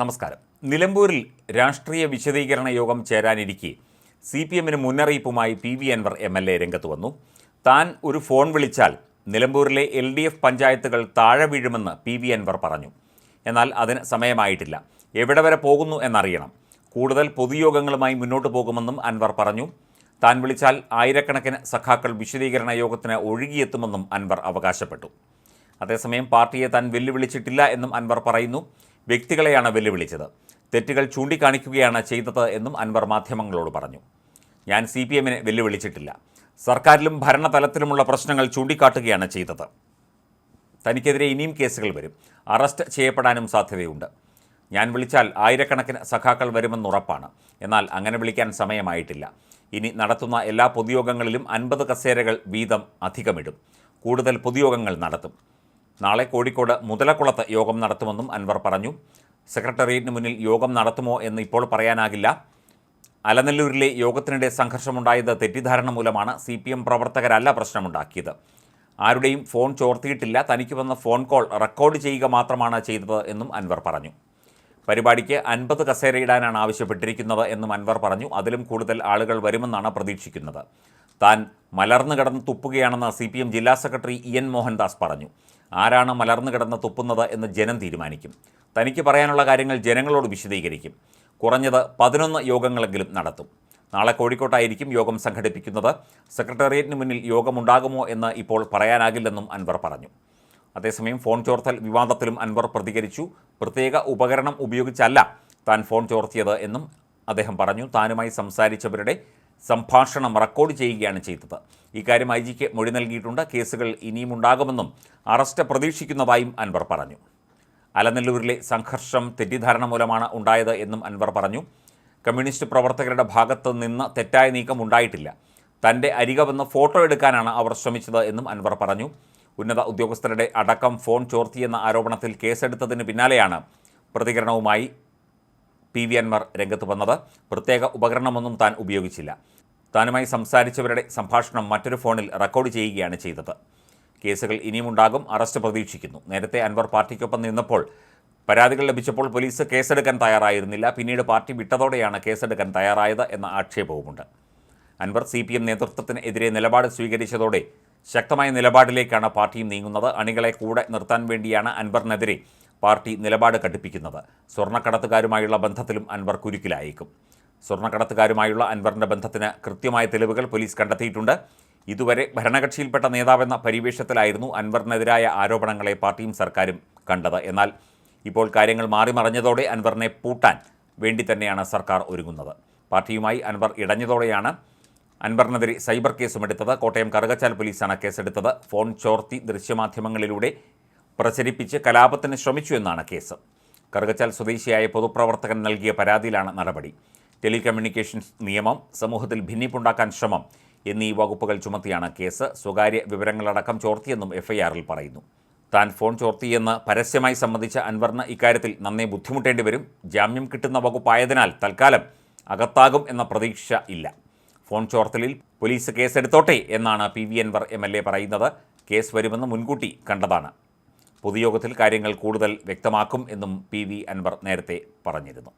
നമസ്കാരം. നിലമ്പൂരിൽ രാഷ്ട്രീയ വിശദീകരണ യോഗം ചേരാനിരിക്കെ സി പി എമ്മിന് മുന്നറിയിപ്പുമായി P V Anvar M L A രംഗത്ത് വന്നു. താൻ ഒരു ഫോൺ വിളിച്ചാൽ നിലമ്പൂരിലെ എൽ ഡി എഫ് പഞ്ചായത്തുകൾ താഴെ വീഴുമെന്ന് പി വി അൻവർ പറഞ്ഞു. എന്നാൽ അതിന് സമയമായിട്ടില്ല. എവിടെ വരെ പോകുന്നു എന്നറിയണം. കൂടുതൽ പൊതുയോഗങ്ങളുമായി മുന്നോട്ട് പോകുമെന്നും അൻവർ പറഞ്ഞു. താൻ വിളിച്ചാൽ ആയിരക്കണക്കിന് സഖാക്കൾ വിശദീകരണ യോഗത്തിന് ഒഴുകിയെത്തുമെന്നും അൻവർ അവകാശപ്പെട്ടു. അതേസമയം പാർട്ടിയെ താൻ വെല്ലുവിളിച്ചിട്ടില്ല എന്നും അൻവർ പറയുന്നു. വ്യക്തികളെയാണ് വെല്ലുവിളിച്ചത്. തെറ്റുകൾ ചൂണ്ടിക്കാണിക്കുകയാണ് ചെയ്തത് എന്നും അൻവർ മാധ്യമങ്ങളോട് പറഞ്ഞു. ഞാൻ സി പി എമ്മിനെ വെല്ലുവിളിച്ചിട്ടില്ല. സർക്കാരിലും ഭരണതലത്തിലുമുള്ള പ്രശ്നങ്ങൾ ചൂണ്ടിക്കാട്ടുകയാണ് ചെയ്തത്. തനിക്കെതിരെ ഇനിയും കേസുകൾ വരും. അറസ്റ്റ് ചെയ്യപ്പെടാനും സാധ്യതയുണ്ട്. ഞാൻ വിളിച്ചാൽ ആയിരക്കണക്കിന് സഖാക്കൾ വരുമെന്ന് ഉറപ്പാണ്. എന്നാൽ അങ്ങനെ വിളിക്കാൻ സമയമായിട്ടില്ല. ഇനി നടത്തുന്ന എല്ലാ പൊതുയോഗങ്ങളിലും അൻപത് കസേരകൾ വീതം അധികമിടും. കൂടുതൽ പൊതുയോഗങ്ങൾ നടത്തും. നാളെ കോഴിക്കോട് മുതലക്കുളത്ത് യോഗം നടത്തുമെന്നും അൻവർ പറഞ്ഞു. സെക്രട്ടേറിയറ്റിന് മുന്നിൽ യോഗം നടത്തുമോ എന്ന് ഇപ്പോൾ പറയാനാകില്ല. അലനല്ലൂരിലെ യോഗത്തിനിടെ സംഘർഷമുണ്ടായത് തെറ്റിദ്ധാരണ മൂലമാണ് സി പി എം പ്രവർത്തകരല്ല പ്രശ്നമുണ്ടാക്കിയത്. ആരുടെയും ഫോൺ ചോർത്തിയിട്ടില്ല. തനിക്ക് വന്ന ഫോൺ കോൾ റെക്കോർഡ് ചെയ്യുക മാത്രമാണ് ചെയ്തത് എന്നും അൻവർ പറഞ്ഞു. പരിപാടിക്ക് അൻപത് കസേരയിടാനാണ് ആവശ്യപ്പെട്ടിരിക്കുന്നത് എന്നും അൻവർ പറഞ്ഞു. അതിലും കൂടുതൽ ആളുകൾ വരുമെന്നാണ് പ്രതീക്ഷിക്കുന്നത്. താൻ മലർന്നു കിടന്ന് തുപ്പുകയാണെന്ന് സി ജില്ലാ സെക്രട്ടറി ഇ എൻ മോഹൻദാസ് പറഞ്ഞു. ആരാണ് മലർന്നു കിടന്ന് തുപ്പുന്നത് എന്ന് ജനം തീരുമാനിക്കും. തനിക്ക് പറയാനുള്ള കാര്യങ്ങൾ ജനങ്ങളോട് വിശദീകരിക്കും. കുറഞ്ഞത് പതിനൊന്ന് യോഗങ്ങളെങ്കിലും നടത്തും. നാളെ കോഴിക്കോട്ടായിരിക്കും യോഗം സംഘടിപ്പിക്കുന്നത്. സെക്രട്ടേറിയറ്റിന് മുന്നിൽ യോഗമുണ്ടാകുമോ എന്ന് ഇപ്പോൾ പറയാനാകില്ലെന്നും അൻവർ പറഞ്ഞു. അതേസമയം ഫോൺ ചോർത്തൽ വിവാദത്തിലും അൻവർ പ്രതികരിച്ചു. പ്രത്യേക ഉപകരണം ഉപയോഗിച്ചല്ല താൻ ഫോൺ ചോർത്തിയത് എന്നും അദ്ദേഹം പറഞ്ഞു. താനുമായി സംസാരിച്ചവരുടെ സംഭാഷണം റെക്കോർഡ് ചെയ്യുകയാണ് ചെയ്തത്. ഇക്കാര്യം ഐ ജിക്ക് മൊഴി നൽകിയിട്ടുണ്ട്. കേസുകൾ ഇനിയും ഉണ്ടാകുമെന്നും അറസ്റ്റ് പ്രതീക്ഷിക്കുന്നതായും അൻവർ പറഞ്ഞു. അലനല്ലൂരിലെ സംഘർഷം തെറ്റിദ്ധാരണ മൂലമാണ് ഉണ്ടായത് എന്നും അൻവർ പറഞ്ഞു. കമ്മ്യൂണിസ്റ്റ് പ്രവർത്തകരുടെ ഭാഗത്ത് നിന്ന് തെറ്റായ നീക്കം ഉണ്ടായിട്ടില്ല. തന്റെ അരിക വന്ന് ഫോട്ടോ എടുക്കാനാണ് അവർ ശ്രമിച്ചത് എന്നും അൻവർ പറഞ്ഞു. ഉന്നത ഉദ്യോഗസ്ഥരുടെ അടക്കം ഫോൺ ചോർത്തിയെന്ന ആരോപണത്തിൽ കേസെടുത്തതിന് പിന്നാലെയാണ് പ്രതികരണവുമായി പി വി അൻവർ രംഗത്ത് വന്നത്. പ്രത്യേക ഉപകരണമൊന്നും താൻ ഉപയോഗിച്ചില്ല. താനുമായി സംസാരിച്ചവരുടെ സംഭാഷണം മറ്റൊരു ഫോണിൽ റെക്കോർഡ് ചെയ്യുകയാണ് ചെയ്തത്. കേസുകൾ ഇനിയുമുണ്ടാകും അറസ്റ്റ് പ്രതീക്ഷിക്കുന്നു. നേരത്തെ അൻവർ പാർട്ടിക്കൊപ്പം നിന്നപ്പോൾ പരാതികൾ ലഭിച്ചപ്പോൾ പോലീസ് കേസെടുക്കാൻ തയ്യാറായിരുന്നില്ല. പിന്നീട് പാർട്ടി വിട്ടതോടെയാണ് കേസെടുക്കാൻ തയ്യാറായത് എന്ന ആക്ഷേപവുമുണ്ട്. അൻവർ സി പി എം നേതൃത്വത്തിനെതിരെ നിലപാട് സ്വീകരിച്ചതോടെ ശക്തമായ നിലപാടിലേക്കാണ് പാർട്ടിയും നീങ്ങുന്നത്. അണികളെ കൂടെ നിർത്താൻ വേണ്ടിയാണ് അൻവറിനെതിരെ പാർട്ടി നിലപാട് കടുപ്പിക്കുന്നത്. സ്വർണക്കടത്തുകാരുമായുള്ള ബന്ധത്തിലും അൻവർ കുരുക്കിലായേക്കും. സ്വർണക്കടത്തുകാരുമായുള്ള അൻവറിന്റെ ബന്ധത്തിന് കൃത്യമായ തെളിവുകൾ പോലീസ് കണ്ടെത്തിയിട്ടുണ്ട്. ഇതുവരെ ഭരണകക്ഷിയിൽപ്പെട്ട നേതാവെന്ന പരിവേഷത്തിലായിരുന്നു അൻവറിനെതിരായ ആരോപണങ്ങളെ പാർട്ടിയും സർക്കാരും കണ്ടത്. എന്നാൽ ഇപ്പോൾ കാര്യങ്ങൾ മാറിമറിഞ്ഞതോടെ അൻവറിനെ പൂട്ടാൻ വേണ്ടി തന്നെയാണ് സർക്കാർ ഒരുങ്ങുന്നത്. പാർട്ടിയുമായി അൻവർ ഇടഞ്ഞതോടെയാണ് അൻവറിനെതിരെ സൈബർ കേസുമെടുത്തത് കോട്ടയം കറുകച്ചാൽ പോലീസാണ് കേസെടുത്തത്. ഫോൺ ചോർത്തി ദൃശ്യമാധ്യമങ്ങളിലൂടെ പ്രചരിപ്പിച്ച് കലാപത്തിന് ശ്രമിച്ചു എന്നാണ് കേസ്. കറുകച്ചാൽ സ്വദേശിയായ പൊതുപ്രവർത്തകൻ നൽകിയ പരാതിയിലാണ് നടപടി. ടെലികമ്മ്യൂണിക്കേഷൻസ് നിയമം സമൂഹത്തിൽ ഭിന്നിപ്പുണ്ടാക്കാൻ ശ്രമം എന്നീ വകുപ്പുകൾ ചുമത്തിയാണ് കേസ്. സ്വകാര്യ വിവരങ്ങളടക്കം ചോർത്തിയെന്നും എഫ്ഐആറിൽ പറയുന്നു. താൻ ഫോൺ ചോർത്തിയെന്ന് പരസ്യമായി സംബന്ധിച്ച അൻവറിന് ഇക്കാര്യത്തിൽ നന്നേ ബുദ്ധിമുട്ടേണ്ടി വരും. ജാമ്യം കിട്ടുന്ന വകുപ്പായതിനാൽ തൽക്കാലം അകത്താകും എന്ന പ്രതീക്ഷ ഇല്ല. ഫോൺ ചോർത്തലിൽ പോലീസ് കേസെടുത്തോട്ടെ എന്നാണ് P V Anvar M L A പറയുന്നത്. കേസ് വരുമെന്ന് മുൻകൂട്ടി കണ്ടതാണ്. പൊതുയോഗത്തിൽ കാര്യങ്ങൾ കൂടുതൽ വ്യക്തമാക്കും എന്നും പി വി അൻവർ നേരത്തെ പറഞ്ഞിരുന്നു